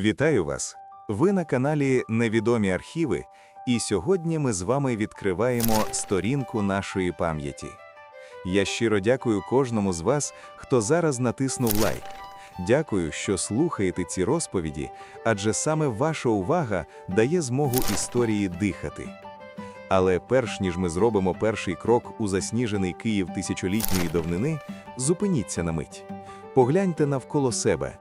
Вітаю вас! Ви на каналі Невідомі архіви, і сьогодні ми з вами відкриваємо сторінку нашої пам'яті. Я щиро дякую кожному з вас, хто зараз натиснув лайк. Дякую, що слухаєте ці розповіді, адже саме ваша увага дає змогу історії дихати. Але перш ніж ми зробимо перший крок у засніжений Київ тисячолітньої давнини, зупиніться на мить. Погляньте навколо себе.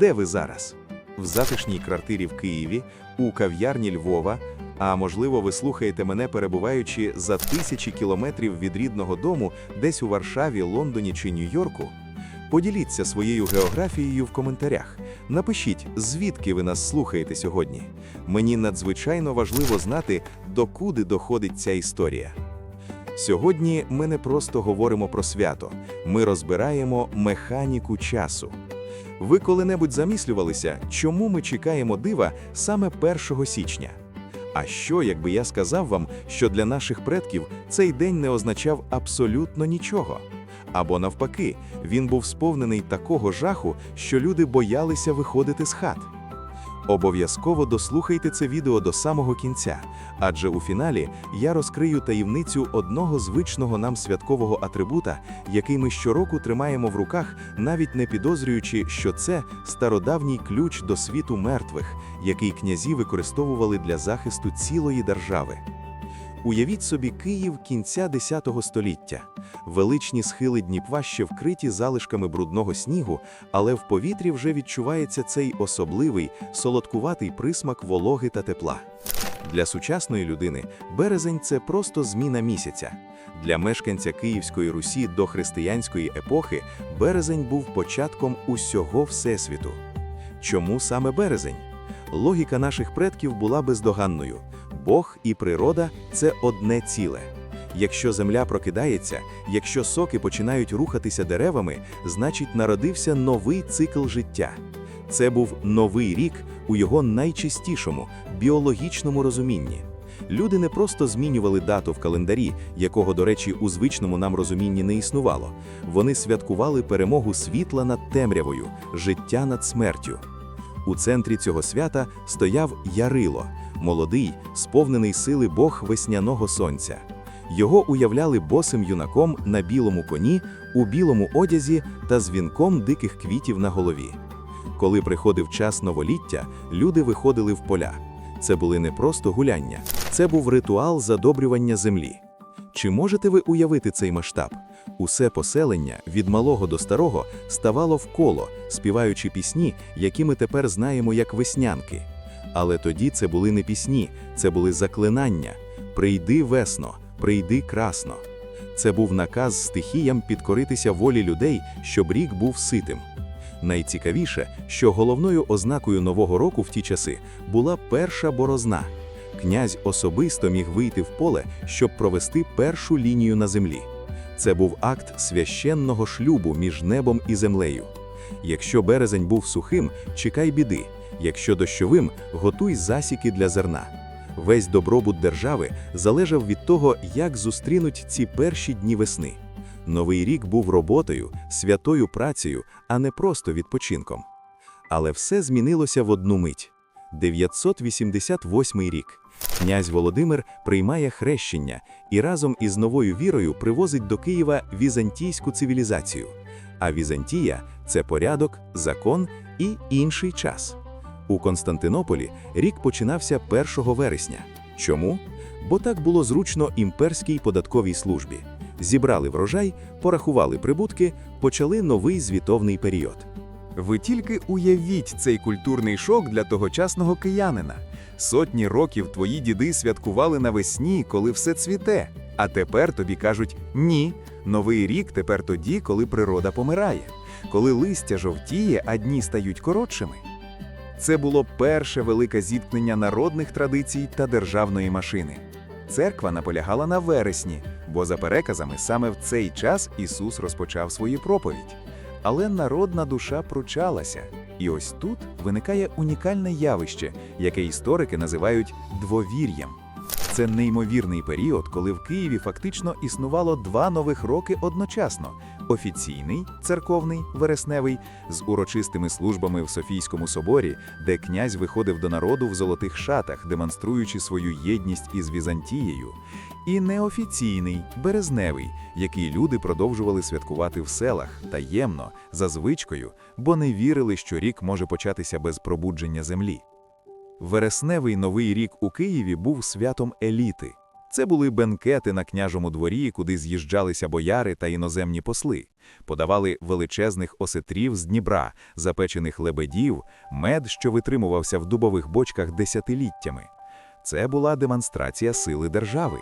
Де ви зараз? В затишній квартирі в Києві, у кав'ярні Львова, а можливо, ви слухаєте мене, перебуваючи за тисячі кілометрів від рідного дому, десь у Варшаві, Лондоні чи Нью-Йорку? Поділіться своєю географією в коментарях. Напишіть, звідки ви нас слухаєте сьогодні. Мені надзвичайно важливо знати, докуди доходить ця історія. Сьогодні ми не просто говоримо про свято, ми розбираємо механіку часу. Ви коли-небудь замислювалися, чому ми чекаємо дива саме 1 січня? А що, якби я сказав вам, що для наших предків цей день не означав абсолютно нічого? Або навпаки, він був сповнений такого жаху, що люди боялися виходити з хат. Обов'язково дослухайте це відео до самого кінця, адже у фіналі я розкрию таємницю одного звичного нам святкового атрибута, який ми щороку тримаємо в руках, навіть не підозрюючи, що це стародавній ключ до світу мертвих, який князі використовували для захисту цілої держави. Уявіть собі Київ кінця X століття. Величні схили Дніпва ще вкриті залишками брудного снігу, але в повітрі вже відчувається цей особливий, солодкуватий присмак вологи та тепла. Для сучасної людини березень це просто зміна місяця. Для мешканця Київської Русі до християнської епохи березень був початком усього Всесвіту. Чому саме березень? Логіка наших предків була бездоганною. Бог і природа це одне ціле. Якщо земля прокидається, якщо соки починають рухатися деревами, значить народився новий цикл життя. Це був новий рік у його найчистішому біологічному розумінні. Люди не просто змінювали дату в календарі, якого, до речі, у звичному нам розумінні не існувало. Вони святкували перемогу світла над темрявою, життя над смертю. У центрі цього свята стояв Ярило, молодий, сповнений сили Бог весняного сонця. Його уявляли босим юнаком на білому коні, у білому одязі та з вінком диких квітів на голові. Коли приходив час новоліття, люди виходили в поля. Це були не просто гуляння, це був ритуал задобрювання землі. Чи можете ви уявити цей масштаб? Усе поселення від малого до старого ставало в коло, співаючи пісні, які ми тепер знаємо як веснянки. Але тоді це були не пісні, це були заклинання: прийди весно, прийди красно. Це був наказ стихіям підкоритися волі людей, щоб рік був ситим. Найцікавіше, що головною ознакою нового року в ті часи була перша борозна. Князь особисто міг вийти в поле, щоб провести першу лінію на землі. Це був акт священного шлюбу між небом і землею. Якщо березень був сухим, чекай біди. Якщо дощовим, готуй засіки для зерна. Весь добробут держави залежав від того, як зустрінуть ці перші дні весни. Новий рік був роботою, святою працею, а не просто відпочинком. Але все змінилося в одну мить. 988 рік. Князь Володимир приймає хрещення і разом із новою вірою привозить до Києва візантійську цивілізацію. А Візантія це порядок, закон і інший час. У Константинополі рік починався 1 вересня. Чому? Бо так було зручно імперській податковій службі. Зібрали врожай, порахували прибутки, почали новий звітовний період. Ви тільки уявіть цей культурний шок для тогочасного киянина. Сотні років твої діди святкували навесні, коли все цвіте. А тепер тобі кажуть ні, новий рік тепер тоді, коли природа помирає, коли листя жовтіє, а дні стають коротшими. Це було перше велике зіткнення народних традицій та державної машини. Церква наполягала на вересні, бо за переказами саме в цей час Ісус розпочав свою проповідь. Але народна душа пручалася, і ось тут виникає унікальне явище, яке історики називають двовір'ям. Це неймовірний період, коли в Києві фактично існувало два нових роки одночасно офіційний церковний вересневий з урочистими службами в Софійському соборі, де князь виходив до народу в золотих шатах, демонструючи свою єдність із Візантією, і неофіційний березневий, який люди продовжували святкувати в селах таємно, за звичкою, бо не вірили, що рік може початися без пробудження землі. Вересневий новий рік у Києві був святом еліти. Це були бенкети на княжому дворі, куди з'їжджалися бояри та іноземні посли, подавали величезних осетрів з Дніпра, запечених лебедів, мед, що витримувався в дубових бочках десятиліттями. Це була демонстрація сили держави.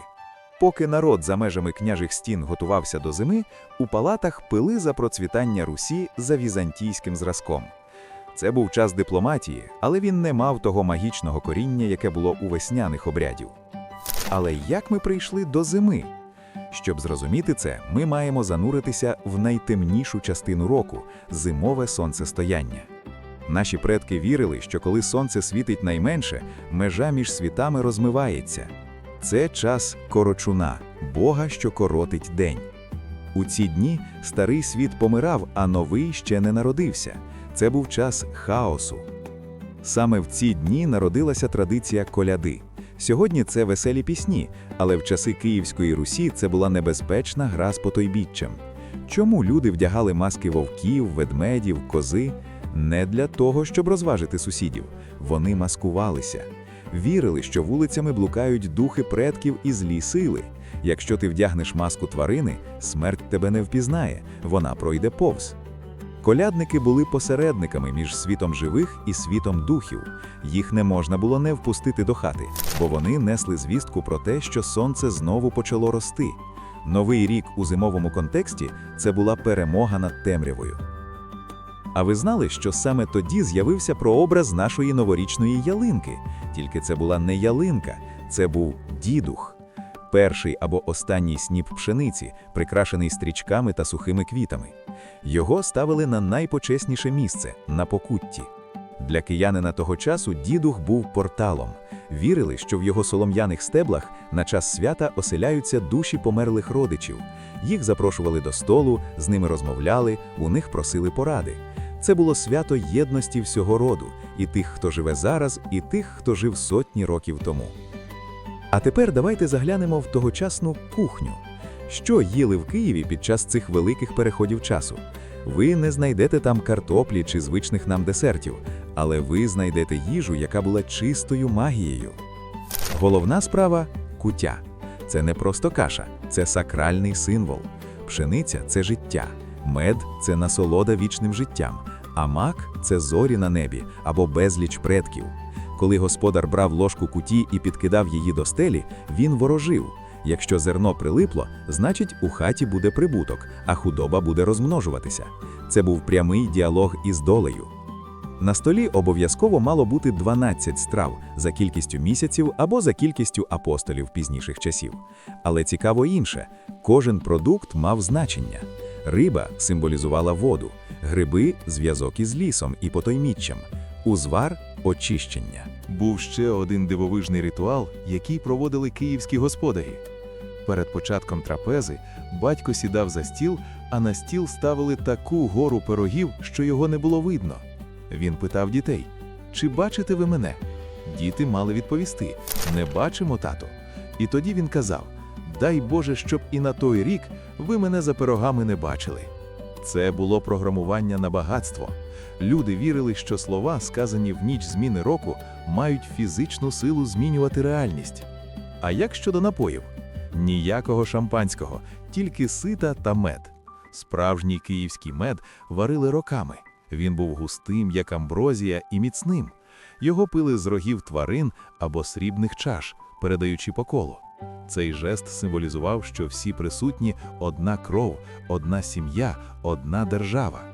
Поки народ за межами княжих стін готувався до зими, у палатах пили за процвітання Русі за візантійським зразком. Це був час дипломатії, але він не мав того магічного коріння, яке було у весняних обрядів. Але як ми прийшли до зими? Щоб зрозуміти це, ми маємо зануритися в найтемнішу частину року зимове сонцестояння. Наші предки вірили, що коли сонце світить найменше, межа між світами розмивається. Це час корочуна, Бога, що коротить день. У ці дні старий світ помирав, а новий ще не народився. Це був час хаосу. Саме в ці дні народилася традиція коляди. Сьогодні це веселі пісні, але в часи Київської Русі це була небезпечна гра з потойбіччям. Чому люди вдягали маски вовків, ведмедів, кози? Не для того, щоб розважити сусідів. Вони маскувалися. Вірили, що вулицями блукають духи предків і злі сили. Якщо ти вдягнеш маску тварини, смерть тебе не впізнає, вона пройде повз. Колядники були посередниками між світом живих і світом духів. Їх не можна було не впустити до хати, бо вони несли звістку про те, що сонце знову почало рости. Новий рік у зимовому контексті це була перемога над темрявою. А ви знали, що саме тоді з'явився прообраз нашої новорічної ялинки? Тільки це була не ялинка, це був дідух. Перший або останній сніп пшениці, прикрашений стрічками та сухими квітами. Його ставили на найпочесніше місце на покутті. Для киянина того часу дідух був порталом. Вірили, що в його солом'яних стеблах на час свята оселяються душі померлих родичів. Їх запрошували до столу, з ними розмовляли, у них просили поради. Це було свято єдності всього роду, і тих, хто живе зараз, і тих, хто жив сотні років тому. А тепер давайте заглянемо в тогочасну кухню. Що їли в Києві під час цих великих переходів часу? Ви не знайдете там картоплі чи звичних нам десертів, але ви знайдете їжу, яка була чистою магією. Головна справа куття. Це не просто каша, це сакральний символ. Пшениця це життя, мед це насолода вічним життям, а мак це зорі на небі або безліч предків. Коли господар брав ложку куті і підкидав її до стелі, він ворожив. Якщо зерно прилипло, значить у хаті буде прибуток, а худоба буде розмножуватися. Це був прямий діалог із долею. На столі обов'язково мало бути 12 страв за кількістю місяців або за кількістю апостолів пізніших часів. Але цікаво інше: кожен продукт мав значення. Риба символізувала воду, гриби зв'язок із лісом і потойміччям, узвар очищення. Був ще один дивовижний ритуал, який проводили київські господарі. Перед початком трапези батько сідав за стіл, а на стіл ставили таку гору пирогів, що його не було видно. Він питав дітей: Чи бачите ви мене? Діти мали відповісти: Не бачимо, тато. І тоді він казав: Дай Боже, щоб і на той рік ви мене за пирогами не бачили. Це було програмування на багатство. Люди вірили, що слова, сказані в ніч зміни року, мають фізичну силу змінювати реальність. А як щодо напоїв? Ніякого шампанського, тільки сита та мед. Справжній київський мед варили роками. Він був густим, як амброзія, і міцним. Його пили з рогів тварин або срібних чаш, передаючи по колу. Цей жест символізував, що всі присутні одна кров, одна сім'я, одна держава.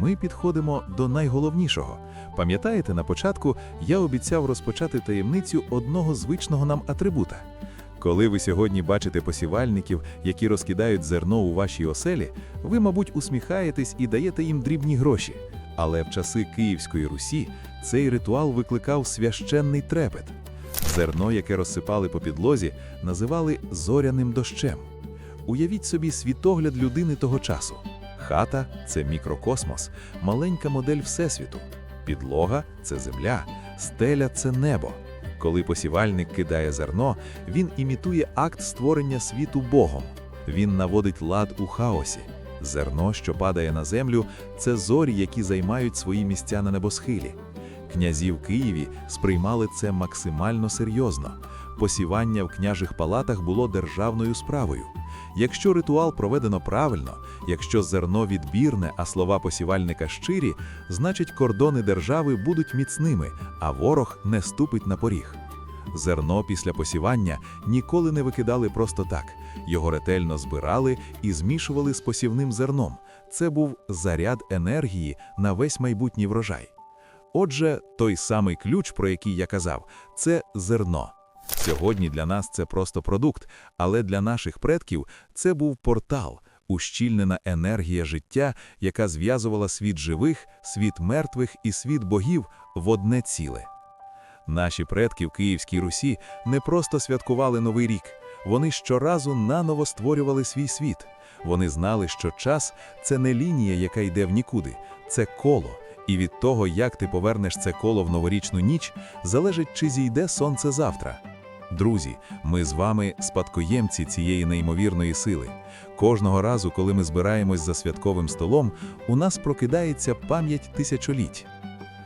Ми підходимо до найголовнішого. Пам'ятаєте, на початку я обіцяв розпочати таємницю одного звичного нам атрибута. Коли ви сьогодні бачите посівальників, які розкидають зерно у вашій оселі, ви, мабуть, усміхаєтесь і даєте їм дрібні гроші. Але в часи Київської Русі цей ритуал викликав священний трепет. Зерно, яке розсипали по підлозі, називали зоряним дощем. Уявіть собі світогляд людини того часу. Хата це мікрокосмос, маленька модель Всесвіту. Підлога це земля, стеля це небо. Коли посівальник кидає зерно, він імітує акт створення світу Богом. Він наводить лад у хаосі. Зерно, що падає на землю, це зорі, які займають свої місця на небосхилі. Князі в Києві сприймали це максимально серйозно. Посівання в княжих палатах було державною справою. Якщо ритуал проведено правильно, якщо зерно відбірне, а слова посівальника щирі, значить кордони держави будуть міцними, а ворог не ступить на поріг. Зерно після посівання ніколи не викидали просто так. Його ретельно збирали і змішували з посівним зерном. Це був заряд енергії на весь майбутній врожай. Отже, той самий ключ, про який я казав, це зерно. Сьогодні для нас це просто продукт, але для наших предків це був портал, ущільнена енергія життя, яка зв'язувала світ живих, світ мертвих і світ богів в одне ціле. Наші предки в Київській Русі не просто святкували Новий рік, вони щоразу наново створювали свій світ. Вони знали, що час це не лінія, яка йде в нікуди, це коло. І від того, як ти повернеш це коло в новорічну ніч, залежить, чи зійде сонце завтра. Друзі, ми з вами спадкоємці цієї неймовірної сили. Кожного разу, коли ми збираємось за святковим столом, у нас прокидається пам'ять тисячоліть.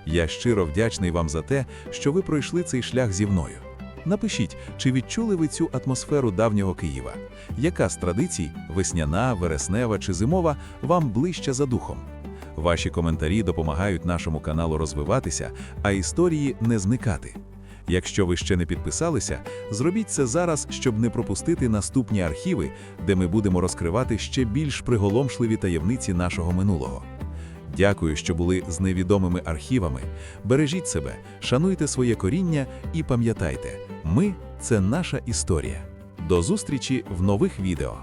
Я щиро вдячний вам за те, що ви пройшли цей шлях зі мною. Напишіть, чи відчули ви цю атмосферу давнього Києва? Яка з традицій весняна, вереснева чи зимова вам ближча за духом? Ваші коментарі допомагають нашому каналу розвиватися, а історії не зникати. Якщо ви ще не підписалися, зробіть це зараз, щоб не пропустити наступні архіви, де ми будемо розкривати ще більш приголомшливі таємниці нашого минулого. Дякую, що були з невідомими архівами. Бережіть себе, шануйте своє коріння і пам'ятайте, ми це наша історія. До зустрічі в нових відео.